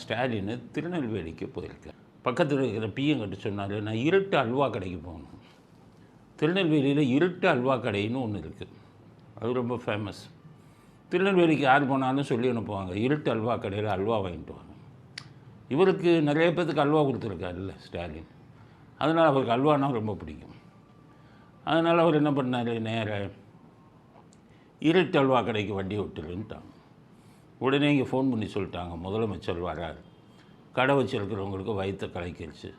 ஸ்டாலின் திருநெல்வேலிக்கு போயிருக்கார். பக்கத்தில் இருக்கிற பிஎங்கிட்ட சொன்னார் நான் இருட்டு அல்வா கடைக்கு போகணும். திருநெல்வேலியில் இருட்டு அல்வா கடைன்னு ஒன்று இருக்குது அது ரொம்ப ஃபேமஸ் திருநெல்வேலிக்கு யார் போனாலும் சொல்லி அனுப்புவாங்க இருட்டு அல்வா கடையில் அல்வா வாங்கிட்டு வாங்க. இவருக்கு நிறைய பேர்த்துக்கு அல்வா கொடுத்துருக்காருல்ல ஸ்டாலின். அதனால் அவருக்கு அல்வானா ரொம்ப பிடிக்கும். அதனால் அவர் என்ன பண்ணார் நேராக இருட்டு அல்வா கடைக்கு வண்டி விட்டுருன்ட்டாங்க. உடனே இங்கே ஃபோன் பண்ணி சொல்லிட்டாங்க. முதலமைச்சர் வரார். கடை வச்சுருக்கிறவங்களுக்கு வயிற்ற கலைக்கிடுச்சு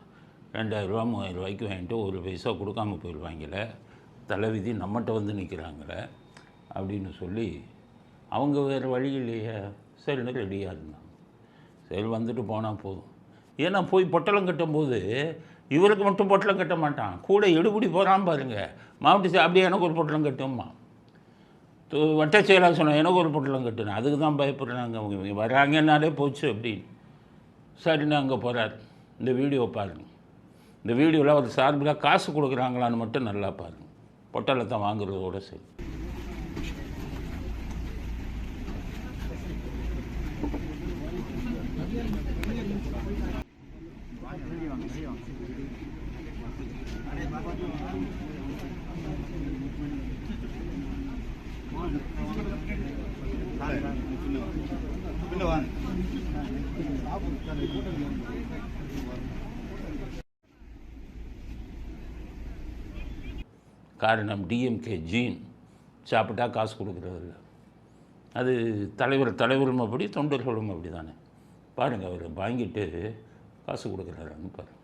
ரெண்டாயிரரூவா மூவாயிரம் ரூபாய்க்கு வாங்கிட்டு ஒரு பைசா கொடுக்காம போயிடுவாங்கள தலைவிதி நம்மகிட்ட வந்து நிற்கிறாங்களே அப்படின்னு சொல்லி அவங்க வேறு வழி இல்லையே. சரின்னு ரெடியாக இருந்தாங்க. சரி வந்துட்டு போனால் போதும். ஏன்னா போய் பொட்டலம் கட்டும்போது இவருக்கு மட்டும் பொட்டலம் கட்ட மாட்டான். கூட எடுபடி போகிறான் பாருங்கள் மாவட்ட செ- அப்படியே எனக்கு ஒரு பொட்டலம் கட்டும்மா. வட்ட செயலாக சொன்னேன் எனக்கு ஒரு பொட்டலம் கட்டுனேன். அதுக்கு தான் பயப்படுறாங்க அவங்க. இவங்க வராங்கன்னாலே போச்சு அப்படின்னு. சரின்னு அங்கே போகிறார் இந்த வீடியோ பாருங்க. இந்த வீடியோவில் அவர் சார்பில் காசு கொடுக்குறாங்களான்னு மட்டும் நல்லா பாருங்க. பொட்டலத்தை வாங்குறதோட சரி. உள்ள வாங்க காரணம் டிஎம்கே ஜீன். சாப்பிட்டா காசு கொடுக்குறதில்ல அது தலைவர் தலைவரும் அப்படி தொண்டர்களும் அப்படி தானே பாருங்கள் அவர் வாங்கிட்டு காசு கொடுக்குறாருன்னு பாருங்க.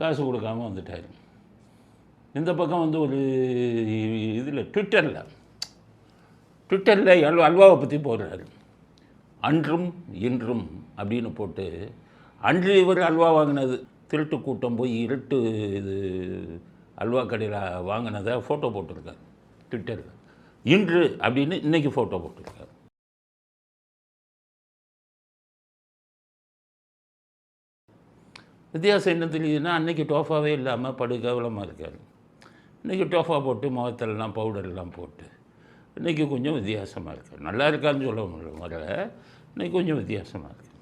காசு கொடுக்காம வந்துட்டார். இந்த பக்கம் வந்து ஒரு இதில் ட்விட்டரில் ட்விட்டரில் அல்வா அல்வாவை பற்றி போடுறாரு? அன்றும் இன்றும் அப்படின்னு போட்டு அன்று இவர் அல்வா வாங்கினது. திருட்டு கூட்டம் போய் இருட்டு இது அல்வா கடையில் வாங்கினதை ஃபோட்டோ போட்டிருக்காரு ட்விட்டரில். இன்று அப்படின்னு இன்றைக்கி ஃபோட்டோ போட்டிருக்காரு. வித்தியாசம் என்ன தெரியுதுன்னா அன்றைக்கி டோஃபாவே இல்லாமல் படுகவலமாக இருக்கார். இன்றைக்கி டோஃபா போட்டு முகத்திலலாம் பவுடர்லாம் போட்டு இன்றைக்கி கொஞ்சம் வித்தியாசமாக இருக்குது நல்லா இருக்கான்னு சொல்ல முடியல வரல இன்றைக்கி கொஞ்சம் வித்தியாசமாக இருக்குது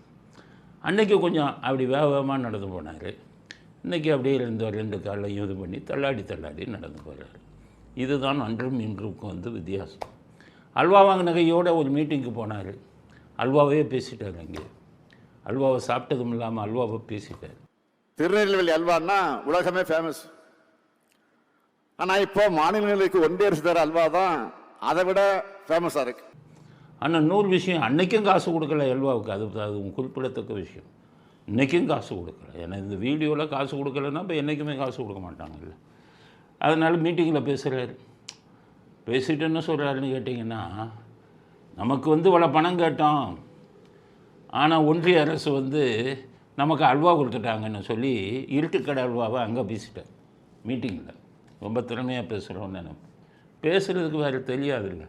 அன்னைக்கு கொஞ்சம் அப்படி வேக வேகமாக நடந்து போனார். இன்றைக்கி அப்படியே ரெண்டு ரெண்டு காலையும் இது பண்ணி தள்ளாடி தள்ளாடி நடந்து போகிறார் இதுதான் அன்றும் இன்றுக்கும் வந்து வித்தியாசம். அல்வா வாங்கின கையோடு ஒரு மீட்டிங்க்கு போனார். அல்வாவே பேசிட்டார் அங்கே. அல்வாவை சாப்பிட்டதும் இல்லாமல் அல்வாவை பேசிட்டார். திருநெல்வேலி அல்வான்னா உலகமே ஃபேமஸ் ஆனால் இப்போ மாநிலங்களுக்கு ஒன்றிய அரசு தர அல்வா தான் அதை விட ஃபேமஸாக இருக்கு. ஆனால் நூறு விஷயம். அன்னைக்கும் காசு கொடுக்கல எல்வாவுக்கு. அது அது குறிப்பிடத்தக்க விஷயம். இன்றைக்கும் காசு கொடுக்கல. ஏன்னா இந்த வீடியோவில் காசு கொடுக்கலன்னா இப்போ என்றைக்குமே காசு கொடுக்க மாட்டாங்கல்ல அதனால் மீட்டிங்கில் பேசுகிறாரு பேசிட்டு என்ன சொல்கிறாருன்னு கேட்டிங்கன்னா நமக்கு வந்து இவ்வளோ பணம் கேட்டோம். ஆனால் ஒன்றிய அரசு வந்து நமக்கு அல்வா கொடுத்துட்டாங்கன்னு சொல்லி இருட்டுக்கடை அல்வாவை அங்கே பேசிட்டார் மீட்டிங்கில் ரொம்ப திறமையாக பேசுகிறோன்னு நினைப்பேன் பேசுகிறதுக்கு வேறு தெரியாதுல்ல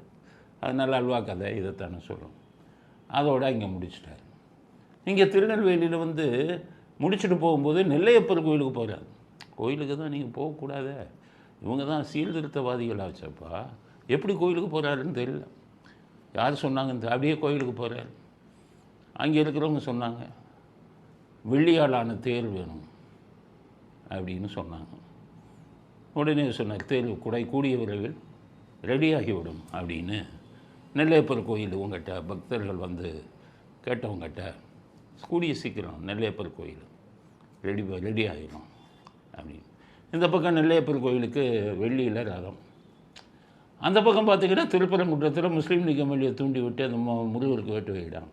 அதனால் அல்வா கதை இதைத்தானே சொல்லும் அதோடு இங்கே முடிச்சிட்டார். இங்கே திருநெல்வேலியில் வந்து முடிச்சுட்டு போகும்போது நெல்லையப்பர் கோயிலுக்கு போகிறாரு கோயிலுக்கு தான் நீங்கள் போகக்கூடாதே. இவங்க தான் சீர்திருத்தவாதிகள் ஆச்சப்பா எப்படி கோயிலுக்கு போகிறாருன்னு தெரியல. யார் சொன்னாங்கன்னு அப்படியே கோயிலுக்கு போகிறார் அங்கே இருக்கிறவங்க சொன்னாங்க வெள்ளியாளான தேர் வேணும் அப்படின்னு சொன்னாங்க. உடனே சொன்னார் தேர்வு குடை கூடிய விரைவில் ரெடியாகிவிடும் அப்படின்னு நெல்லையப்பர் கோயில் உங்கள்கிட்ட பக்தர்கள் வந்து கேட்டவங்ககிட்ட கூடிய சீக்கிரம் நெல்லையப்பர் கோயில் ரெடி ரெடி ஆகிடும் அப்படின்னு. இந்த பக்கம் நெல்லையப்பர் கோயிலுக்கு வெள்ளியில் ரதம். அந்த பக்கம் பார்த்தீங்கன்னா திருப்பரங்குன்றத்தில் முஸ்லீம் லீக் எம்எல்ஏ தூண்டி விட்டு அந்த முருகருக்கு வேட்டு வைக்கிறான்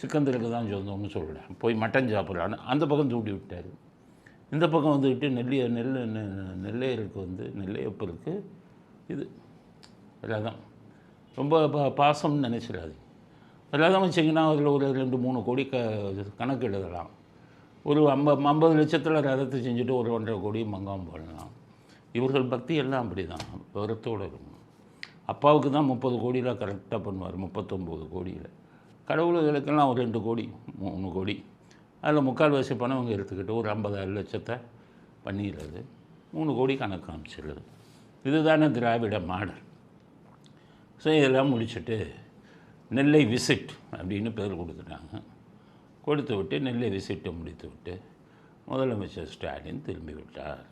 சிக்கந்தருக்கு தான் சொந்தம்னு சொல்கிறேன் போய் மட்டன் சாப்பிட்றான்னு அந்த பக்கம் தூண்டி விட்டார். இந்த பக்கம் வந்துக்கிட்டு நெல்லிய நெல் நெல்லையருக்கு வந்து நெல்லையப்பருக்கு இது ரதம் ரொம்ப பா பாசம்னு நினச்சிடாது ரதம் வச்சிங்கன்னா அதில் ஒரு ரெண்டு மூணு கோடி க கணக்கு எழுதலாம். ஒரு ஐம்ப ஐம்பது லட்சத்தில் ரதத்தை செஞ்சுட்டு ஒரு ஒன்றரை கோடி மங்காம் போடலாம் இவர்கள் பக்தி எல்லாம் அப்படி தான் விவரத்தோடு இருக்கும் அப்பாவுக்கு தான் முப்பது கோடியில் கரெக்டாக பண்ணுவார் முப்பத்தொம்போது கோடியில். கடவுளுகளுக்கெல்லாம் ஒரு ரெண்டு கோடி மூணு கோடி. அதில் முக்கால்வாசி பணம் அவங்க எடுத்துக்கிட்டு ஒரு ஐம்பதாயிரம் லட்சத்தை பண்ணிடுறது. மூணு கோடி கணக்கு காமிச்சிடுறது. இதுதானே திராவிட மாடல். ஸோ இதெல்லாம் முடிச்சுட்டு நெல்லை விசிட் அப்படின்னு பேர் கொடுத்துட்டாங்க. கொடுத்து விட்டு நெல்லை விசிட்டை முடித்து விட்டு முதலமைச்சர் ஸ்டாலின் திரும்பி விட்டார்.